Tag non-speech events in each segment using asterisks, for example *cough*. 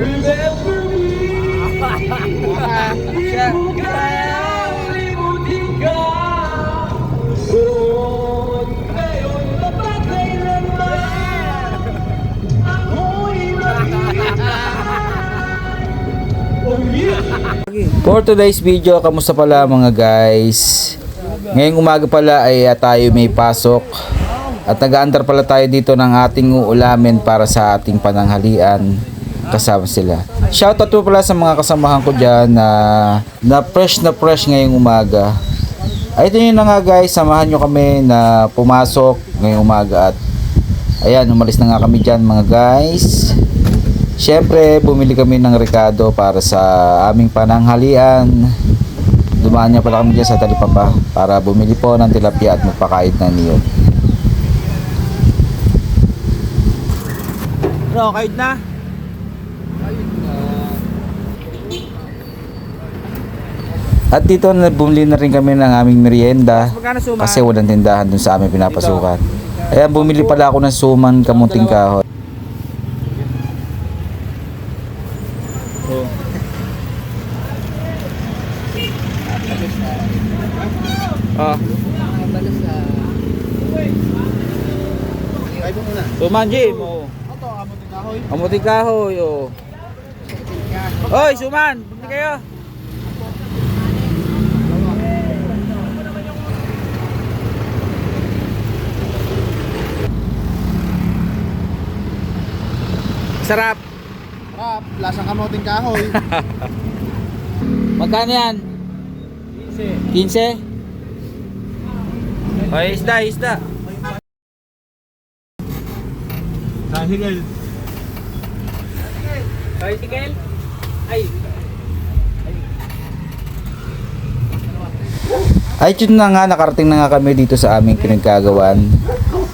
Remember me. Di ko kalimutin ka Oh, ngayon na ba kailanman Ako'y Oh yeah For today's video, kamusta pala mga guys? Ngayong umaga pala ay ah, tayo may pasok. At nag-aandar pala tayo dito ng ating uulamin para sa ating pananghalian kasama sila. Shoutout po pala sa mga kasamahan ko dyan na, na fresh na fresh ngayong umaga. Ay ito yun na nga guys, samahan nyo kami na pumasok ngayong umaga at ayan, umalis na nga kami dyan mga guys. Siyempre, bumili kami ng rekado para sa aming pananghalian. Dumaan niya pala kami dyan sa Talipapa para bumili po ng tilapia at magpakain na niyo. Bro, kahit na? At dito na bumili na rin kami ng aming merienda kasi walang tindahan dun sa aming pinapasukan. Ayan, bumili pala ako ng suman kamunting kahoy. Ah. Suman, Jim. Oh. Amuting kahoy. Oh. Oy, suman. Bumili kayo. Sarap. Rap, lasang kamoting kahoy. *laughs* Magkano yan? 15. Ay, isda, isda. Dahil Bicycle? Ay, Ay, yun na nga, nakarating na nga kami dito sa aming pinagkagawan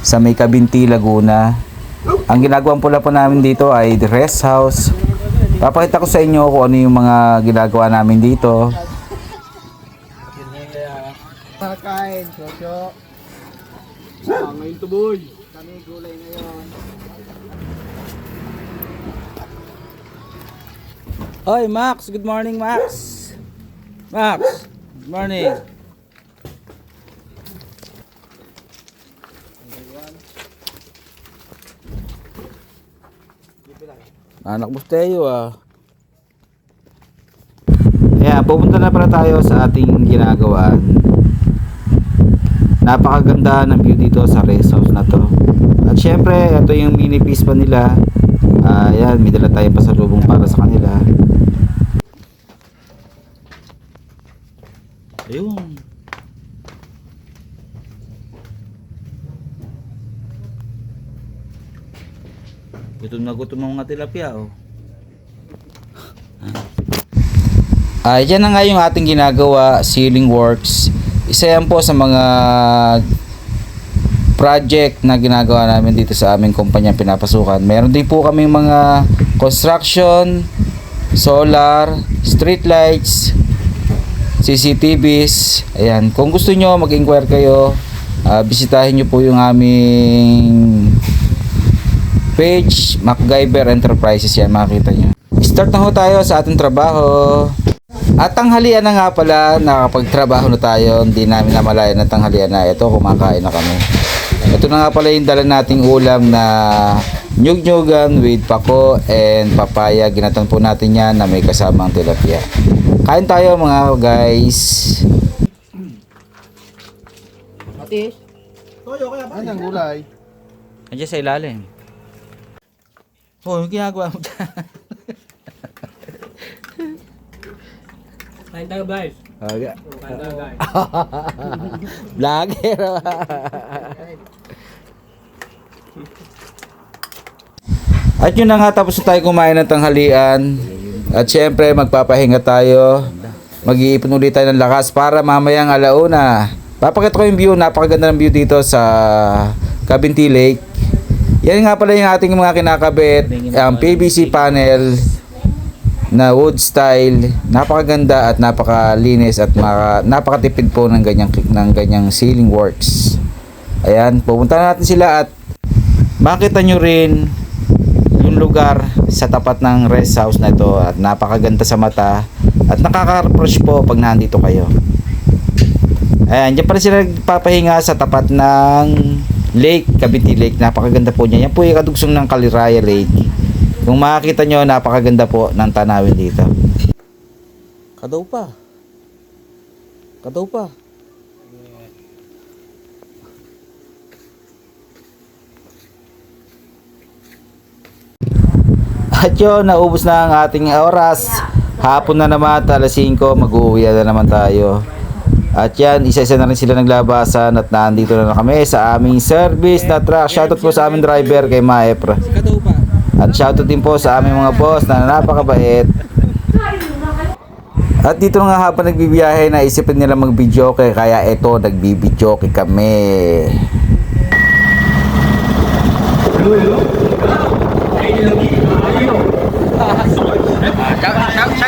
sa may Kabinti, Laguna. Ang ginagawa pula po namin dito ay the rest house. Papakita ko sa inyo kung ano yung mga ginagawa namin dito. Pagkain, sosyo. Ah, ngayon tuboy. Kami gulay ngayon. Oy, Max. Good morning, Max. Max. Good morning. Anak mo tayo ah. Kaya pupunta na pala tayo sa ating ginagawa. Napakaganda ng view dito sa rest house na to. At syempre, ito yung mini piece pa nila. Yan, may dala tayong pasalubong para sa kanila. Gutom mga tilapia, oh. Ah, yan na nga yung ating ginagawa, ceiling works. Isa yan po sa mga project na ginagawa namin dito sa aming kumpanya pinapasukan. Meron din po kaming mga construction, solar, street lights, CCTVs. Ayan, kung gusto nyo mag-inquire kayo, ah, bisitahin nyo po yung aming page, MacGyver Enterprises yan, makikita nyo. Start na ho tayo sa ating trabaho. At tanghalian na nga pala, nakapagtrabaho na tayo, hindi namin namalayan na tanghalian na. Ito, kumakain na kami. Ito na nga pala yung dala nating ulam na nyug-nyugan with pako and papaya. Ginatan po natin yan na may kasamang tilapia. Kain tayo mga guys. Matis? Toyo kaya ba? Ano ang gulay? Andiyan sa ilalim. Oh, yung ginagawa mo dyan. Kain tayo guys. Okay. Kain tayo guys. Vlogger. At yun na nga tapos na tayo kumain ng tanghalian. At syempre magpapahinga tayo. Mag-iipon ulit tayo ng lakas para mamayang alauna. Papakita ko yung view, napakaganda ng view dito sa Cabinti Lake. Yan nga pala yung ating mga kinakabit, ang PVC panel na wood style, napakaganda at napakalinis at maka, napakatipid po ng ganyang ng ganyang ceiling works. Ayan, pupunta na natin sila at makita nyo rin yung lugar sa tapat ng rest house na ito at napakaganda sa mata at nakaka-refresh po pag nandito kayo. Ayan, dyan pala sila nagpapahinga sa tapat ng lake, Cavite Lake. Napakaganda po niya. Yan po yung kadugsong ng Kaliraya Lake. Kung makakita nyo, napakaganda po ng tanawin dito. Kadaw pa. Kadaw pa. At yun, naubos na ang ating oras. Hapon na naman, at alas 5, mag-uwi na naman tayo. At yan, isa-isa na rin sila naglabasan at nandito na, na kami sa aming service na truck. Shoutout po sa aming driver kay Maepra. At shoutout din po sa aming mga boss na napakabait. At dito nga habang nagbibiyahe, naisipan nila mag-video kaya eto, nagbibidyo kami.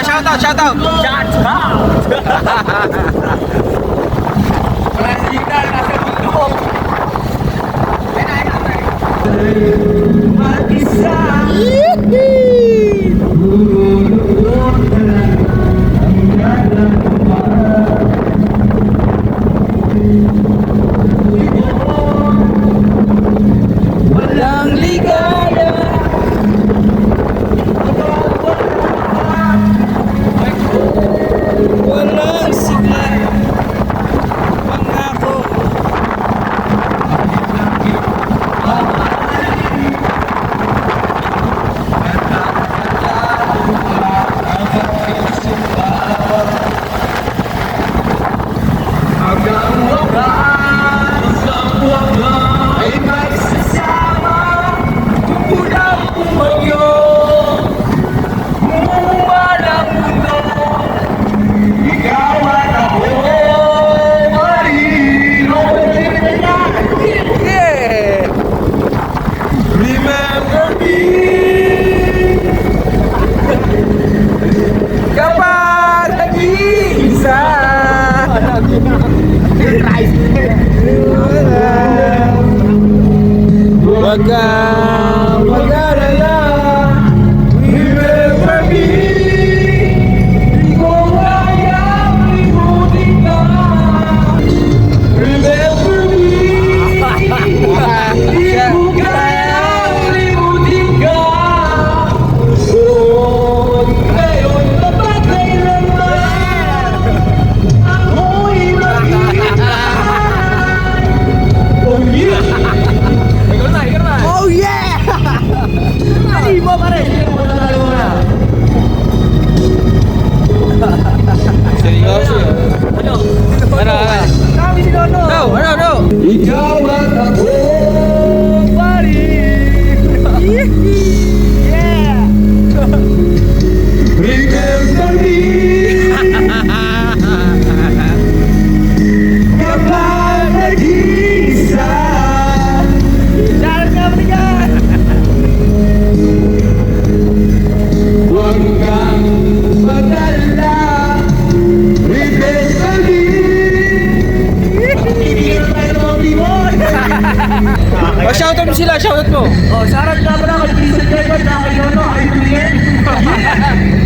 Shout out, shout out. Shout out. *laughs* Walang Huwag kang Ay, mo shoutout mo sila, shoutout mo. Oh, shoutout nga pala kay Jason Jacob na kay Dono, kay Juliet. *laughs*